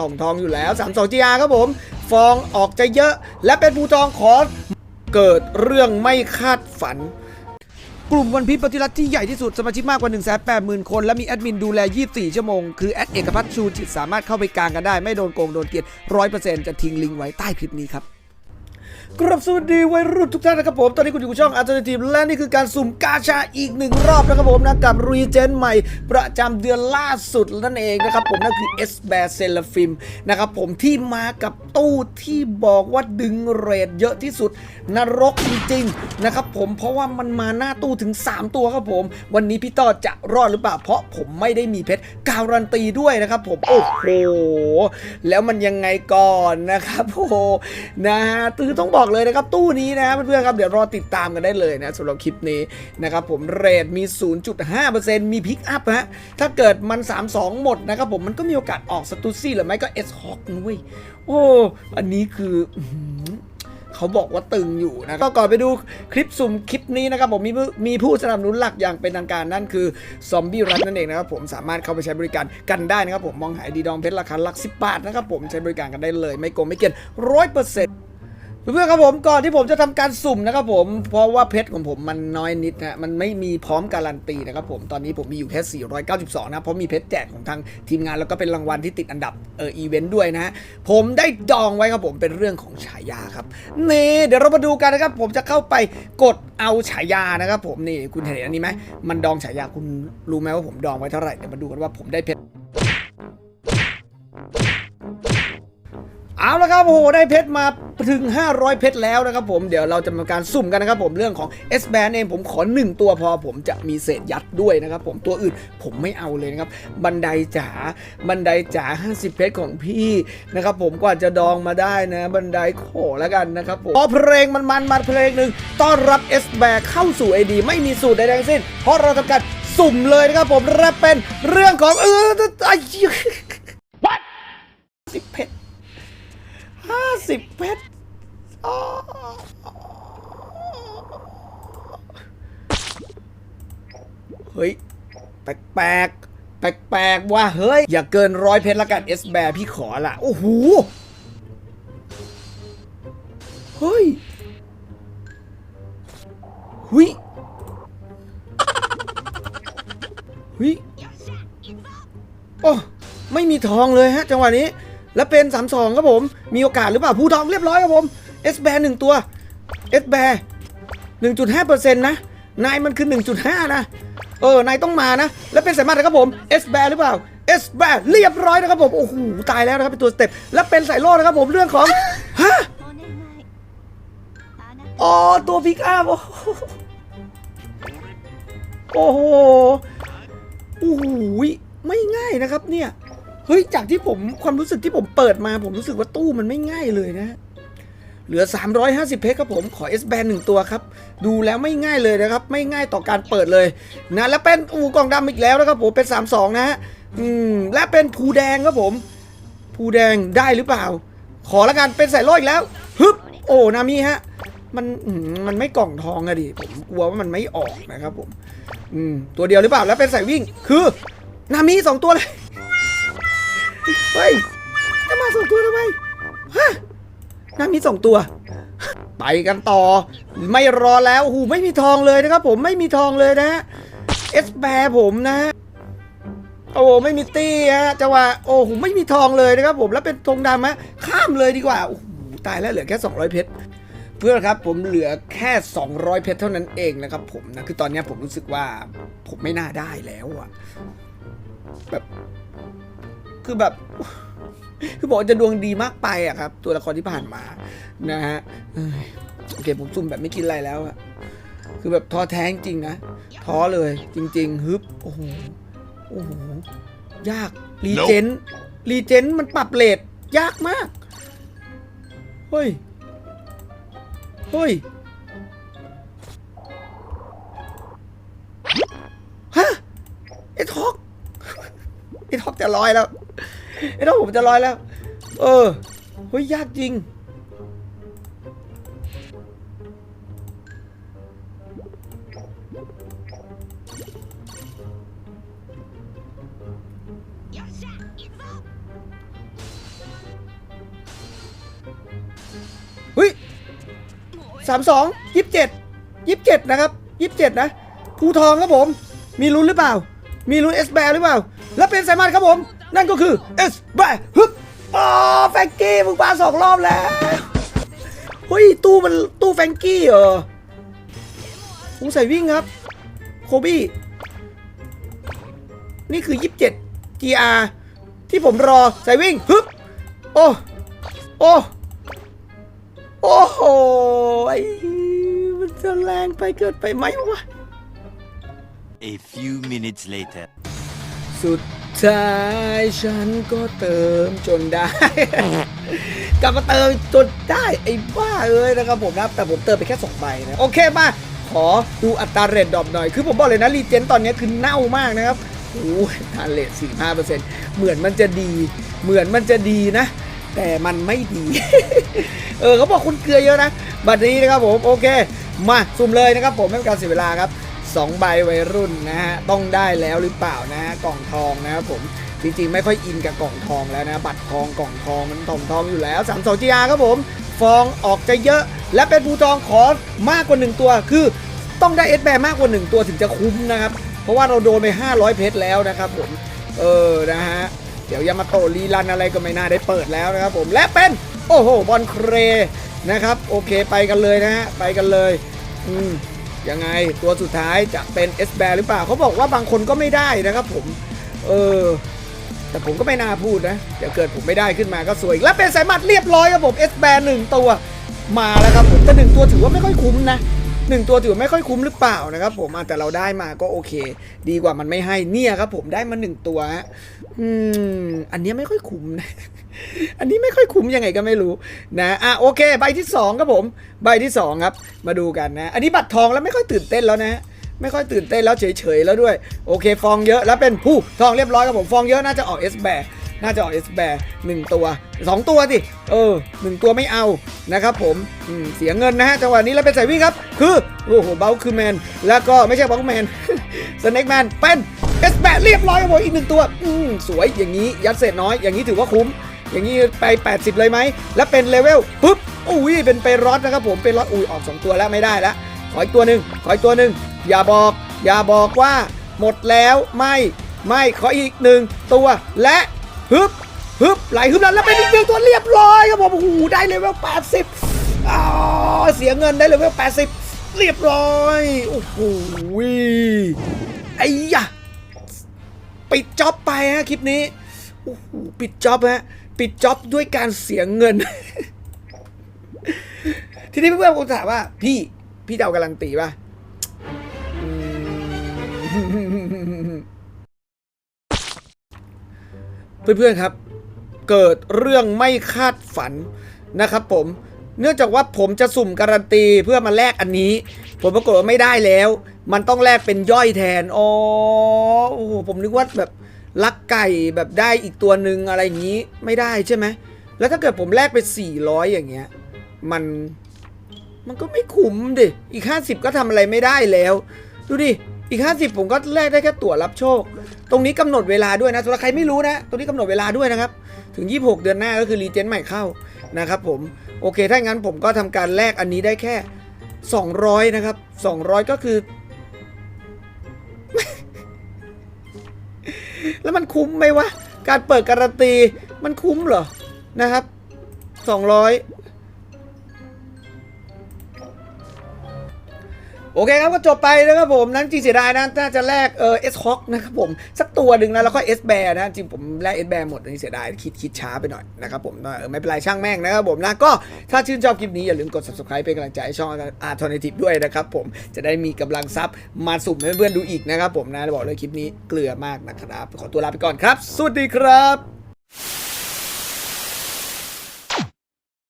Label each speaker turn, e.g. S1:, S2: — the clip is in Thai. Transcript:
S1: ทองทองอยู่แล้ว3 2 GR ครับผม ฟองออกจะเยอะ และเป็นภูทองขอเกิดเรื่องไม่คาดฝัน กลุ่มวันพิปฏิรัติที่ใหญ่ที่สุด สมาชิกมากกว่า 1 8 0 0 0 0 คน และมีแอดมินดูแล 24 ชั่วโมง คือแอดเอกพัฒน์ชูจิตสามารถเข้าไปกลางกันได้ ไม่โดนโกงโดนเกลียด100%จะทิ้งลิงก์ไว้ใต้คลิปนี้ครับ กรับสวัสดีวัยรุ่นทุกท่านนะครับผม ตอนนี้คุณอยู่กับช่อง Alternative และนี่คือการสุ่มกาชาอีกหนึ่งรอบนะครับผมนะกับรีเจนใหม่ประจำเดือนล่าสุดนั่นเองนะครับผมนั่นคือ S b a r c e l a f i m นะครับผมที่มากับตู้ที่บอกว่าดึงเรทเยอะที่สุด นรกจริงๆนะครับผมเพราะว่ามันมาหน้าตู้ถึง 3 ตัวครับผม วันนี้พี่ต่อจะรอดหรือเปล่า เพราะผมไม่ได้มีเพชรการันตีด้วยนะครับผมโอ้โหแล้วมันยังไงก่อนนะครับโอ้โหนะฮะคือต้องบอกอกเลยนะครับตู้นี้นะเพื่อนๆครับเดี๋ยวรอติดตามกันได้เลยนะสำหรับคลิปนี้นะครับผมเรทมี 0.5%มีพิกอัพฮะถ้าเกิดมัน 3-2 หมดนะครับผมมันก็มีโอกาสออกสตูซี่หรือไม่ก็ S Hawk นุ้ยโอ้อันนี้คือเขาบอกว่าตึงอยู่นะก็ก่อนไปดูคลิปสุ่มคลิปนี้นะครับผมมีมีผู้สนับสนุนหลักอย่างเป็นทางการนั่นคือซอมบี้รันนั่นเองนะครับผมสามารถเข้าไปใช้บริการกันได้นะครับผมมองหายดีดองเพชรราคาหลักสิบบาทนะครับผมใช้บริการกันได้เลย ไม่โกงไม่เกินร้อยเปอร์เซ็นต์ เพื่อนครับผมก่อนที่ผมจะทำการสุ่มนะครับผมเพราะว่าเพชรของผมมันน้อยนิดนะมันไม่มีพร้อมการันตีนะครับผมตอนนี้ผมมีอยู่แค่ 492 นะเพราะมีเพชรแจกของทางทีมงานแล้วก็เป็นรางวัลที่ติดอันดับเอออีเวนต์ด้วยนะฮะผมได้ดองไว้ครับผมเป็นเรื่องของฉายาครับนี่เดี๋ยวเรามาดูกันนะครับ ผมจะเข้าไปกดเอาฉายานะครับ ผมนี่คุณเห็นอันนี้ไหมมันดองฉายาคุณรู้ไหมว่าผมดองไว้เท่าไหร่เดี๋ยวมาดูกันว่าผมได้เพชรเอาละครับโอ้โหได้เพชรมา ถึง 500 เพชรแล้วนะครับผมเดี๋ยวเราจะมาการสุ่มกันนะครับผมเรื่องของ S band เองผมขอ 1 ตัวพอผมจะมีเศษยัดด้วยนะครับผมตัวอื่นผมไม่เอาเลยนะครับบันไดจ๋าบันไดจ๋า 50 เพชรของพี่นะครับผมกว่าจะดองมาได้นะ บันไดขอแล้วกันนะครับผมพอเพลงมันมันๆมาเพลงหนึ่งต้อนรับ S band เข้าสู่ AD ไม่มีสูตรใดๆทั้งสิ้น เพราะเราทำการสุ่มเลยนะครับผมและเป็นเรื่องของเออไอ้ What สิบเพชร ห้าสิบเพชรเฮ้ย แปลกแปลกแปลกๆ ว่ะเฮ้ย อย่าเกินร้อยเพชรละกันเอสแบร์พี่ขอละ โอ้โห เฮ้ย หุยหุยโอ้ ไม่มีทองเลยฮะ จังหวะนี้ แล้วเป็น 3-2ครับผม มีโอกาสหรือเปล่าผู้ทองเรียบร้อยครับผม S แบร์หนึ่งตัว S แบร์1.5%นะนายมันคือ 1.5 นะ เออนายต้องมานะ แล้วเป็นสายมาตรครับผม S แบร์หรือเปล่า S แบร์เรียบร้อยนะครับผม โอ้โห ตายแล้วนะครับ เป็นตัวสเต็ป แล้วเป็นสายโล่นะครับผมเรื่องของ ฮะ อ๋อ ตัวพิกอัพโอ้โหโอ้โหไม่ง่ายนะครับเนี่ย เฮ้ยจากที่ผมความรู้สึกที่ผมเปิดมา ผมรู้สึกว่าตู้มันไม่ง่ายเลยนะเหลือ 350 เพชรครับผมขอ S band หนึ่งตัวครับ ดูแล้วไม่ง่ายเลยนะครับ ไม่ง่ายต่อการเปิดเลยนะแล้วเป็นอูกล่องดำอีกแล้วนะครับผมเป็น 32 นะฮะอืมและเป็นภูแดงครับผมภูแดงได้หรือเปล่า ขอละกันเป็นสายล่อีกแล้วฮึบโอ้นามิฮะมันมันไม่กล่องทองอะดิผมกลัวว่ามันไม่ออกนะครับผม อืมตัวเดียวหรือเปล่าแล้วเป็นสายวิ่งคือ นามิสองตัวเลย เฮ้ยจะมาสองตัวทำไมฮะนามิสองตัว ไปกันต่อ ไม่รอแล้วหูไม่มีทองเลยนะครับผมไม่มีทองเลยนะเอสแบร์ผมนะโอ้ไม่มีตี้ฮะจังหวะโอ้โหไม่มีทองเลยนะครับผมแล้วเป็นธงดำฮะข้ามเลยดีกว่าโอ้โหตายแล้วเหลือแค่ 200 เพชรเพื่อนครับผมเหลือแค่ 200 เพชรเท่านั้นเองนะครับผมนะคือตอนนี้ผมรู้สึกว่าผมไม่น่าได้แล้วอะแบบ คือแบบ คือบอกว่าจะดวงดีมากไปอะครับ ตัวละครที่ผ่านมานะฮะเอ้ยโอเคผมซุ่มแบบไม่กินอะไรแล้วอะคือแบบท้อแท้จริงนะท้อเลยจริง ๆ ฮึบโอ้โหโอ้โหยากรีเจนรีเจนมันปรับเลทยากมากเฮ้ยเฮ้ยฮะไอ้ท็อกไอ้ท็อกจะลอยแล้ว ไอ้น้องผมจะลอยแล้ว เออเฮ้ยยากจริง เฮ้ยสามสองยี่สิบเจ็ดยี่สิบเจ็ดนะครับยี่สิบเจ็ดนะภูทองครับผม มีลุ้นหรือเปล่า มีลุ้นเอสแบร์หรือเปล่า แล้วเป็นสายมอนครับผม นั่นก็คือเอสแบร์ฮึบอ๋อแฟงกี้มึงปาสองรอบแล้ว เฮ้ย ตู้มันตู้แฟงกี้เหรอผมใส่วิ่งครับ โคบี้ นี่คือ 27 GR ที่ผมรอใส่วิ่งฮึบโอ้โอ้โอ้โหไอ้มันจะแรงไปเกินไปไหมวะ
S2: A few minutes later.
S1: สุด ท้ายฉันก็เติมจนได้ กลับมาเติมจนได้ไอ้บ้าเอ้ยนะครับผมนะแต่ผมเติมไปแค่สองใบนะ โอเคมาขอดูอัตราเรทดรอปหน่อย คือผมบอกเลยนะรีเจนตอนนี้คือเน่ามากนะครับโอ้ยทานเรท45%เหมือนมันจะดี เหมือนมันจะดีนะ แต่มันไม่ดี เออเขาบอกคุณเกลือเยอะนะ บัดนี้นะครับผม โอเค มาสุ่มเลยนะครับผมไม่เป็นการเสียเวลาครับ 2 ใบวัยรุ่นนะฮะต้องได้แล้วหรือเปล่านะฮะกล่องทองนะครับผมจริงๆ ไม่ค่อยอินกับกล่องทองแล้วนะบัตรทองกล่องทองมันทองทองอยู่แล้ว3 2 GR ครับผม ฟองออกจะเยอะ และเป็นภูทองขอมากกว่า 1 ตัว คือต้องได้เอสแบมากกว่า 1 ตัวถึงจะคุ้มนะครับ เพราะว่าเราโดนไป 500 เพชรแล้วนะครับผม เออนะฮะเดี๋ยวยามาโตรีรันอะไรก็ไม่น่าได้เปิดแล้วนะครับผมและเป็นโอ้โหบอลเครนะครับ โอเคไปกันเลยนะฮะไปกันเลย อืม ยังไงตัวสุดท้ายจะเป็น S แบร์หรือเปล่าเขาบอกว่าบางคนก็ไม่ได้นะครับผม เออ แต่ผมก็ไม่น่าพูดนะเดี๋ยวเกิดผมไม่ได้ขึ้นมาก็สวย และเป็นสายมัดเรียบร้อยครับผม S แบร์หนึ่งตัวมาแล้วครับผมแต่หนึ่งตัวถือว่าไม่ค่อยคุ้มนะ หนึ่งตัวถือไม่ค่อยคุ้มหรือเปล่านะครับผมแต่เราได้มาก็โอเค ดีกว่ามันไม่ให้เนี่ยครับ ผมได้มาหนึ่งตัวฮะอืมอันนี้ไม่ค่อยคุ้มนะอันนี้ไม่ค่อยคุ้มยังไงก็ไม่รู้นะอะโอเค ใบที่สองครับผมใบที่สองครับมาดูกันนะ อันนี้บัตรทองแล้วไม่ค่อยตื่นเต้นแล้วนะไม่ค่อยตื่นเต้นแล้วเฉยๆแล้วด้วย โอเค ฟองเยอะแล้วเป็นผู้ทองเรียบร้อยครับผมฟองเยอะน่าจะออก S แบ น่าจะออก S แบร์หนึ่งตัวสองตัวสิ เออหนึ่งตัวไม่เอานะครับผมมเสียเงินนะฮะจังหวะนี้แล้วเป็นใส่วิ่งครับ คือโอ้โหเบลคือแมน แล้วก็ไม่ใช่เบลแมนสเน็กแมนเป็น S แบร์เรียบร้อยครับผมอีกหนึ่งตัวอืมสวยอย่างนี้ยัดเศษน้อยอย่างนี้ถือว่าคุ้มอย่างนี้ไป 80 เลยไหม แล้วเป็นเลเวลปุ๊บ อุ้ย เป็นไปรอดนะครับผม เป็นรอดอุ้ย ออก 2 ตัวแล้วไม่ได้แล้วขออีกตัวหนึ่งขออีกตัวหนึ่งอย่าบอก อย่าบอกว่าหมดแล้ว ไม่ ไม่ ขออีกหนึ่งตัว และ ฮึบฮึบไหลฮึบแล้วแล้วเป็นอีกหนึ่งตัวเรียบร้อยครับผมโอ้โหได้เลเวล80อ๋อเสียเงินได้เลเวล80 เรียบร้อยโอ้โหไอ้ยะปิดจ็อบไปฮะคลิปนี้โอ้โหปิดจ็อบฮะปิดจ็อบด้วยการเสียเงิน ทีนี้เพื่อนๆผมถามว่า พี่พี่เอาการันตีป่ะ เพื่อนๆครับ เกิดเรื่องไม่คาดฝันนะครับผม เนื่องจากว่าผมจะสุ่มการันตีเพื่อมาแลกอันนี้ ผมปรากฏว่าไม่ได้แล้ว มันต้องแลกเป็นย่อยแทน อ๋อ โอ้โห ผมนึกว่าแบบลักไก่แบบได้อีกตัวหนึ่งอะไรอย่างนี้ไม่ได้ใช่ไหม แล้วถ้าเกิดผมแลกไป 400 อย่างเงี้ย มัน มันก็ไม่คุ้มดิ อีก 50 ก็ทำอะไรไม่ได้แล้ว ดูดิ อีก 50 ผมก็แลกได้แค่ตั๋วรับโชค ตรงนี้กำหนดเวลาด้วยนะสำหรับใครไม่รู้นะ ตรงนี้กำหนดเวลาด้วยนะครับ ถึง 26 เดือนหน้าก็คือรีเจนใหม่เข้านะครับผม โอเค ถ้างั้นผมก็ทำการแลกอันนี้ได้แค่ 200 นะครับ 200 ก็คือ แล้วมันคุ้มไหมวะ การเปิดการันตี มันคุ้มเหรอ นะครับ 200 โอเคครับก็จบไปนะครับผมนั้นจริงเสียดายนะน่าจะแลกเออเอสฮอกนะครับผมสักตัวหนึ่งนะแล้วก็เอสแบร์นะจริงผมแลกเอสแบร์หมดนี่เสียดายคิดคิดช้าไปหน่อยนะครับผมเออไม่เป็นไรช่างแม่งนะครับผมนะก็ถ้าชื่นชอบคลิปนี้อย่าลืมกด subscribe เป็นกำลังใจให้ช่อง Alternative ด้วยนะครับผมจะได้มีกำลังซับมาสุ่มให้เพื่อนๆดูอีกนะครับผมนะบอกเลยคลิปนี้เกลือมากนะครับขอตัวลาไปก่อนครับ สวัสดีครับ